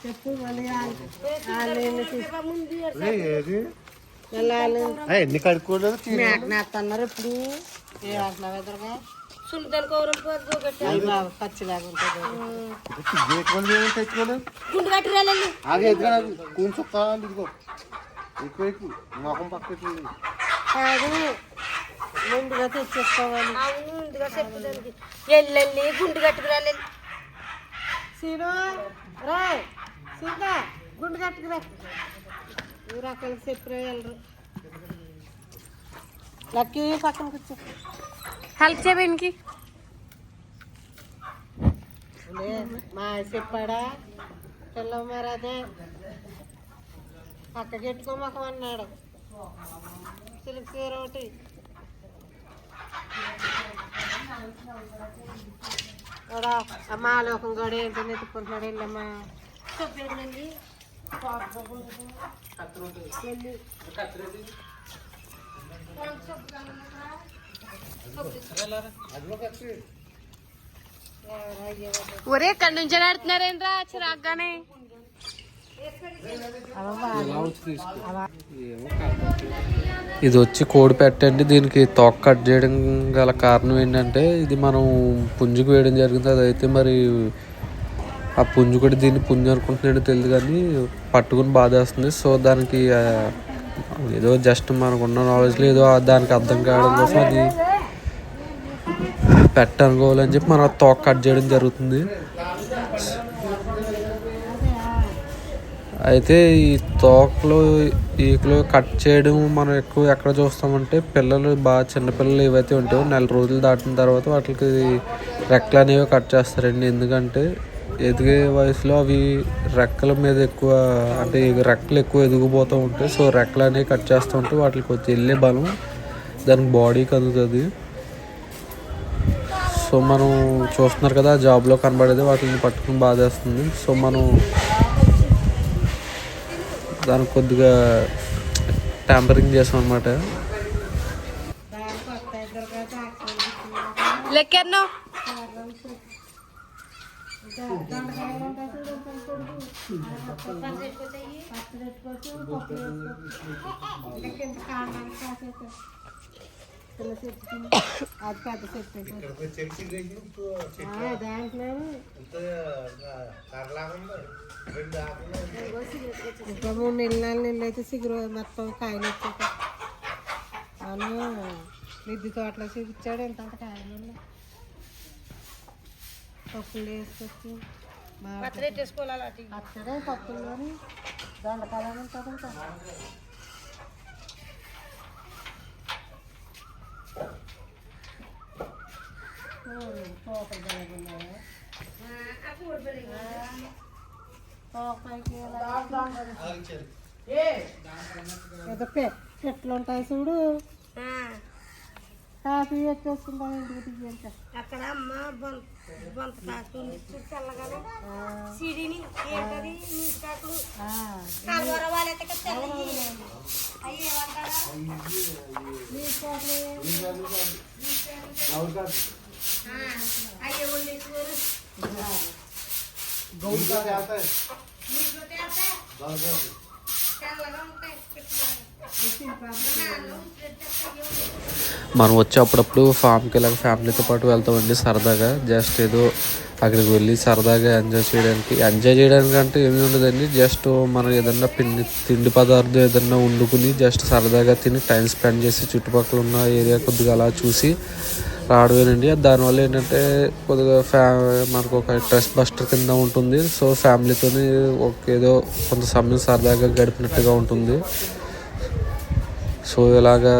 చెప్పు ఏది? వెళ్ళాలి ఎన్ని కడుక్కోలేదు? మేక నేస్తున్నారు ఇప్పుడు ఏమంటున్నావు ఎదురుగా సున్నిదాని పచ్చిలాగా ఉంటుంది తెచ్చుకోలేదు గుండు కట్టి రాలేదు ఆగే కొంచెం ఎక్కువ. ఎక్కువ మొఖం పక్క కాదు ముందుగా తెచ్చేసుకోవాలి. అవును ఇందుగా చెప్పడానికి ఎల్లెల్లి గుండు కట్టుకు రాలేదు సీను రా సీత గుండు కట్టుకురా. ఈ రకాలకు చెప్పిన వెళ్ళరు. లక్కీ పక్కన కూర్చో. హెల్ప్ చేయడానికి మా చెప్పాడా? పిల్ల మరి అదే పక్కకి ఎట్టుకోమకం అన్నాడు. సిల్క్ చీర ఒకటి. అమ్మా లోకం కూడా ఏంటని ఎత్తుకుంటున్నాడు వెళ్ళమ్మా ఒరే ఎక్కడి నుంచి ఆడుతున్నారేంట్రా చిరాగ్గానే. ఇది వచ్చి కోడి పెట్టండి దీనికి తోక కట్ చేయడం గల కారణం ఏంటంటే ఇది మనం పుంజుకు వేయడం జరిగింది. అదైతే మరి ఆ పుంజు కూడా దీన్ని పుంజు అనుకుంటున్నాడో తెలియదు కానీ పట్టుకుని బాధేస్తుంది. సో దానికి ఏదో జస్ట్ మనకున్న నాలెడ్జ్లో ఏదో దానికి అర్థం కావడం కోసం అది పెట్ట అనుకోవాలని చెప్పి మనం తోక కట్ చేయడం జరుగుతుంది. అయితే ఈ తోకలు ఈకలు కట్ చేయడం మనం ఎక్కువ ఎక్కడ చూస్తామంటే పిల్లలు బాగా చిన్నపిల్లలు ఏవైతే ఉంటాయో నెల రోజులు దాటిన తర్వాత వాటికి రెక్కలు అనేవి కట్ చేస్తారండి. ఎందుకంటే ఎదిగే వయసులో అవి రెక్కల మీద ఎక్కువ అంటే రెక్కలు ఎక్కువ ఎదిగిపోతూ ఉంటాయి. సో రెక్కలు అనేవి కట్ చేస్తూ ఉంటే వాటికి వచ్చి వెళ్ళే బలం దానికి బాడీకి అందుతుంది. సో మనం చూస్తున్నారు కదా జాబ్లో కనబడేది వాటిని పట్టుకుని బాధేస్తుంది. సో మనం దానికి కొద్దిగా ట్యాంపరింగ్ చేసాం అనమాట లెక్కెన్నో దాంట్లో ఇంకా మూడు నెలలు నాలుగు నెలలు అయితే సిగురు మొత్తం కాయలు వచ్చాక అవును మిద్ది తోటలో చూపించాడు ఎంత కాయలు. పప్పులు వేసుకొచ్చి పచ్చడే పప్పుల్లోని దొండకాయలు ఉంటుంది ఇంకా తోటలు బాగున్నాయి తోటపైకి ఏదో పె- చెట్లు ఉంటాయి చూడు కాఫీ వచ్చేసుకుంటాం ఇంటికి తీయంట అక్కడ అమ్మ బొంత బొంత కాకుండా చల్లగానే సిడిని ఏంటది నీటి కాకులు కలవర వాళ్ళైతే తెల్లవి అయ్యి ఏమంటారా అయ్యే వాళ్ళు ఎక్కువ మనం వచ్చి అప్పుడప్పుడు ఫామ్కి ఇలాగ ఫ్యామిలీతో పాటు వెళ్తామండి సరదాగా. జస్ట్ ఏదో అక్కడికి వెళ్ళి సరదాగా ఎంజాయ్ చేయడానికి. ఎంజాయ్ చేయడానికి అంటే ఏమీ ఉండదండి. జస్ట్ మనం ఏదన్నా పిండి తిండి పదార్థం ఏదన్నా వండుకుని జస్ట్ సరదాగా తిని టైం స్పెండ్ చేసి చుట్టుపక్కల ఉన్న ఏరియా కొద్దిగా అలా చూసి రావడమేనండి దానివల్ల ఏంటంటే కొద్దిగా ఫ్యా మనకు ఒక ట్రెస్ బస్టర్ కింద ఉంటుంది. సో ఫ్యామిలీతో ఒక ఏదో కొంత సమయం సరదాగా గడిపినట్టుగా ఉంటుంది. సో ఇలాగా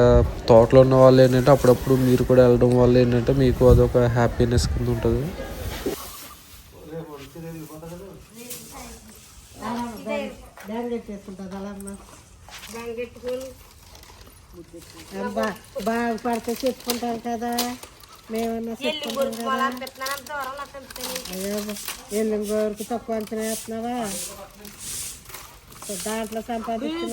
తోటలో ఉన్న వాళ్ళు ఏంటంటే అప్పుడప్పుడు మీరు కూడా వెళ్ళడం వల్ల ఏంటంటే మీకు అదొక హ్యాపీనెస్ కింద ఉంటుంది. బాగుపడితే చెప్పుకుంటారు కదా. మేమన్నా తెలుస్తాయి అయ్యో ఎల్లుం గోరికి తక్కువ అంచనా వేస్తున్నావా? దాంట్లో సంపాదించిన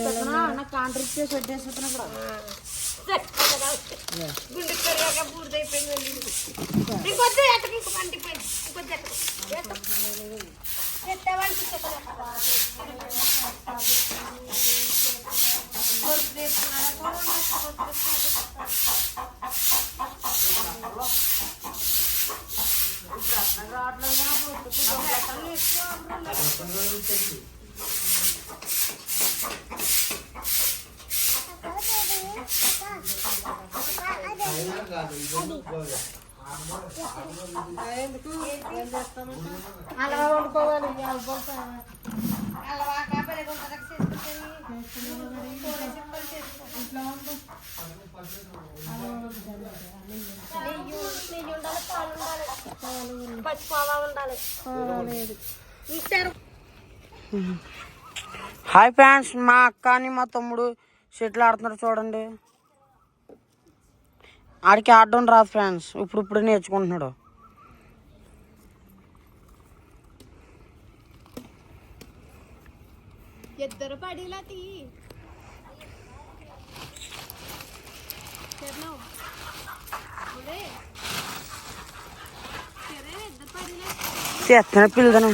అలా వండుకోవాలి అవ్వక. అలవా కొంత ఇంట్లో వండు. ఉండాలి పాలు ఉండాలి హాయ్ ఫ్రెండ్స్ మా అక్క అని మా తమ్ముడు షటిల్ ఆడుతున్నారు చూడండి. ఆడికి ఆడడం రాదు ఫ్రెండ్స్ ఇప్పుడు ఇప్పుడు నేర్చుకుంటున్నాడు ఇద్దరు పడిలా తీ. చేస్తాను పిల్లదను.